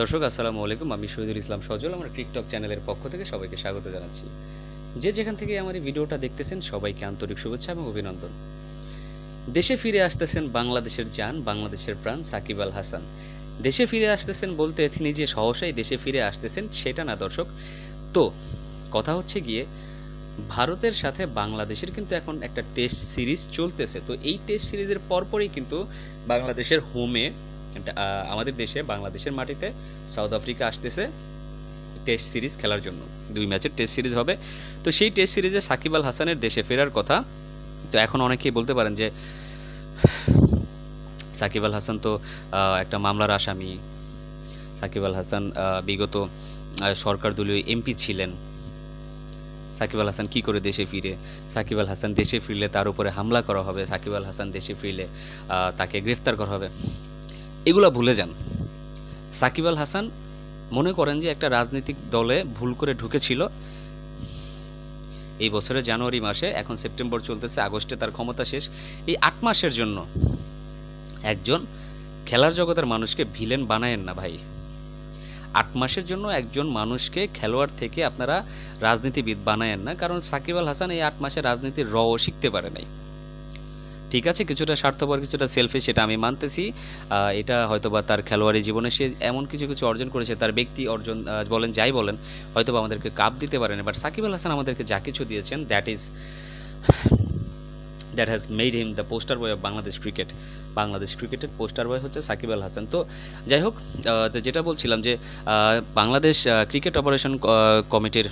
দর্শক, আসসালামু আলাইকুম। আমি শহীদুল ইসলাম সজল, আমার টিকটক চ্যানেলের পক্ষ থেকে সবাইকে স্বাগত জানাচ্ছি। যে যেখান থেকে আমার এই ভিডিওটা দেখতেছেন, সবাইকে আন্তরিক শুভেচ্ছা এবং অভিনন্দন। দেশে ফিরে আসতেছেন বাংলাদেশের জান, বাংলাদেশের প্রাণ সাকিব আল হাসান। দেশে ফিরে আসতেছেন বলতে তিনি যে সহসাই দেশে ফিরে আসতেছেন, সেটা না দর্শক। তো, কথা হচ্ছে গিয়ে, ভারতের সাথে বাংলাদেশের কিন্তু এখন একটা টেস্ট সিরিজ চলতেছে। তো এই টেস্ট সিরিজের পরপরই কিন্তু বাংলাদেশের হোমে আমাদের দেশে, বাংলাদেশের মাটিতে সাউথ আফ্রিকা আসতেছে টেস্ট সিরিজ খেলার জন্য। দুই ম্যাচের টেস্ট সিরিজ হবে। তো সেই টেস্ট সিরিজে সাকিব আল হাসানের দেশে ফেরার কথা। তো এখন অনেকেই বলতে পারেন যে, সাকিব আল হাসান তো একটা মামলার আসামি। সাকিব আল হাসান বিগত সরকার দলীয় এমপি ছিলেন। সাকিব আল হাসান কী করে দেশে ফিরে? সাকিব আল হাসান দেশে ফিরলে তার উপরে হামলা করা হবে। সাকিব আল হাসান দেশে ফিরলে তাকে গ্রেফতার করা হবে। এগুলা ভুলে যান। সাকিব আল হাসান মনে করেন যে একটা রাজনৈতিক দলে ভুল করে ঢুকেছিল। এই বছরের জানুয়ারি মাসে, এখন সেপ্টেম্বর চলতেছে, আগস্টে তার ক্ষমতা শেষ। এই আট মাসের জন্য একজন খেলার জগতের মানুষকে ভিলেন বানায়েন না ভাই। আট মাসের জন্য একজন মানুষকে খেলোয়াড় থেকে আপনারা রাজনীতিবিদ বানায়েন না, কারণ সাকিব আল হাসান এই আট মাসে রাজনীতির র শিখতে পারে নাই। ঠিক আছে, কিছুটা স্বার্থপর, কিছুটা সেলফি সেটা আমি মানতেছি। এটা হয়তোবা তার খেলোয়াড়ি জীবনে সে এমন কিছু কিছু অর্জন করেছে, তার ব্যক্তি অর্জন বলেন, যাই বলেন, হয়তোবা আমাদেরকে কাপ দিতে পারেন। বাট সাকিব আল হাসান আমাদেরকে যা কিছু দিয়েছেন that is that has made him the poster boy of Bangladesh cricket Bangladesh ক্রিকেটের পোস্টার বয় হচ্ছে সাকিব আল হাসান। তো যাই হোক যেটা বলছিলাম যে বাংলাদেশ ক্রিকেট অপারেশন কমিটির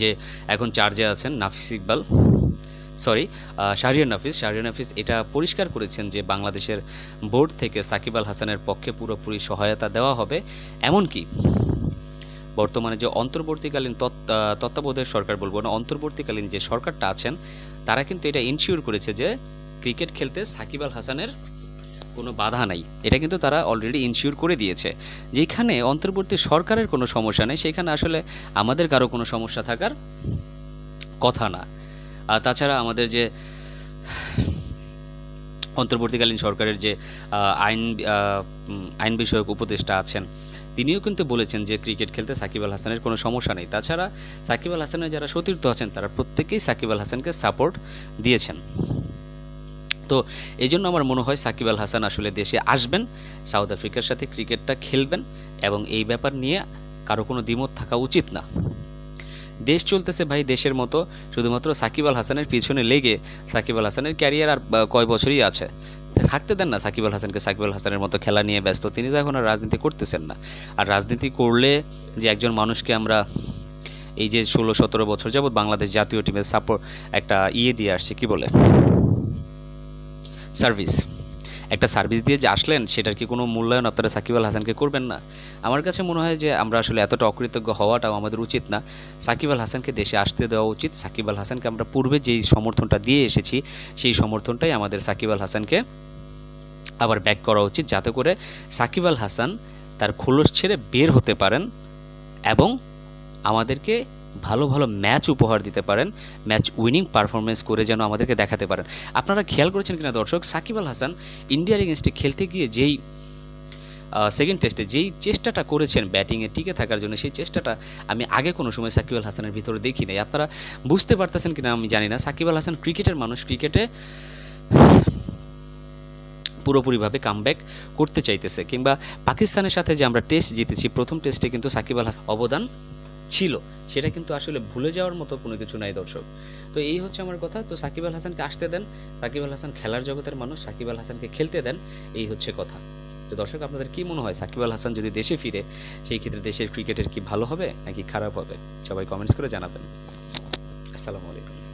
যে এখন চার্জে আছেন নাফিস ইকবাল সরি শাহরিয়ার নাফিস। শাহরিয়ার নাফিস এটা পরিষ্কার করেছেন যে বাংলাদেশের বোর্ড থেকে সাকিব আল হাসানের পক্ষে পুরোপুরি সহায়তা দেওয়া হবে। এমনকি বর্তমানে যে অন্তর্বর্তীকালীন তত্ত্ব- তত্ত্বাবধায়ক সরকার বলব না, অন্তর্বর্তীকালীন যে সরকারটা আছেন, তারা কিন্তু এটা ইনশিওর করেছে যে ক্রিকেট খেলতে সাকিব আল হাসানের কোনো বাধা নাই। এটা কিন্তু তারা অলরেডি ইনশিওর করে দিয়েছে। যেখানে অন্তর্বর্তী সরকারের কোনো সমস্যা নেই, সেখানে আসলে আমাদের কারও কোনো সমস্যা থাকার কথা না। আর তাছাড়া আমাদের যে অন্তর্বর্তীকালীন সরকারের যে আইন আইন বিষয়ক উপদেষ্টা আছেন, তিনিও কিন্তু বলেছেন যে ক্রিকেট খেলতে সাকিব আল হাসানের কোনো সমস্যা নেই। তাছাড়া সাকিব আল হাসানের যারা সতীর্থ আছেন, তারা প্রত্যেকেই সাকিব আল হাসানকে সাপোর্ট দিয়েছেন। তো এই জন্য আমার মনে হয় সাকিব আল হাসান আসলে দেশে আসবেন, সাউথ আফ্রিকার সাথে ক্রিকেটটা খেলবেন এবং এই ব্যাপার নিয়ে কারও কোনো দ্বিমত থাকা উচিত না। দেশ চলতেছে ভাই, দেশের মতো। শুধুমাত্র সাকিব আল হাসানের পিছনে লেগে সাকিব আল হাসানের ক্যারিয়ার আর কয় বছরই আছে। থাকতে দেন না সাকিব আল হাসানকে। সাকিব আল হাসানের মতো খেলা নিয়ে ব্যস্ত, তিনি তো এখন আর রাজনীতি করতেছেন না। আর রাজনীতি করলে যে একজন মানুষকে আমরা এই যে ষোলো, সতেরো বছর যাবৎ বাংলাদেশ জাতীয় টিমের সাপোর্ট একটা ইয়ে দিয়ে আসছে, কি বলে? সার্ভিস একটা সার্ভিস দিয়ে যে আসলেন, সেটার কি কোনো মূল্যায়ন আপনারা সাকিব আল হাসানকে করবেন না? আমার কাছে মনে হয় যে আমরা আসলে এতটা অকৃতজ্ঞ হওয়াটাও আমাদের উচিত না। সাকিব আল হাসানকে দেশে আসতে দেওয়া উচিত। সাকিব আল হাসানকে আমরা পূর্বে যেই সমর্থনটা দিয়ে এসেছি, সেই সমর্থনটাই আমাদের সাকিব আল হাসানকে আবার ব্যাক করা উচিত, যাতে করে সাকিব আল হাসান তার খোলস ছেড়ে বের হতে পারেন এবং আমাদেরকে ভালো ভালো ম্যাচ উপহার দিতে পারেন, ম্যাচ উইনিং পারফরমেন্স করে যেন আমাদেরকে দেখাতে পারেন। আপনারা খেয়াল করেছেন কিনা দর্শক, সাকিব আল হাসান ইন্ডিয়ার এগেনস্টে খেলতে গিয়ে যেই সেকেন্ড টেস্টে যেই চেষ্টাটা করেছেন ব্যাটিংয়ে টিকে থাকার জন্য, সেই চেষ্টাটা আমি আগে কোনো সময় সাকিব আল হাসানের ভিতরে দেখি নাই। আপনারা বুঝতে পারতেছেন কিনা আমি জানি না। সাকিব আল হাসান ক্রিকেটের মানুষ, ক্রিকেটে পুরোপুরিভাবে কামব্যাক করতে চাইতেছে। কিংবা পাকিস্তানের সাথে যে আমরা টেস্ট জিতেছি, প্রথম টেস্টে কিন্তু সাকিব আল হাসান অবদান ছিল, সেটা কিন্তু আসলে ভুলে যাওয়ার মতো কোনো কিছু নাই দর্শক। তো এই হচ্ছে আমার কথা, তো সাকিব আল হাসানকে আসতে দেন, সাকিব আল হাসান খেলার জগতের মানুষ, সাকিব আল হাসানকে খেলতে দেন, এই হচ্ছে কথা। তো দর্শক, আপনাদের কি মনে হয়, সাকিব আল হাসান যদি দেশে ফিরে, সেই ক্ষেত্রে দেশের ক্রিকেটের কি ভালো হবে নাকি খারাপ হবে? সবাই কমেন্টস করে জানাবেন। আসসালামু আলাইকুম।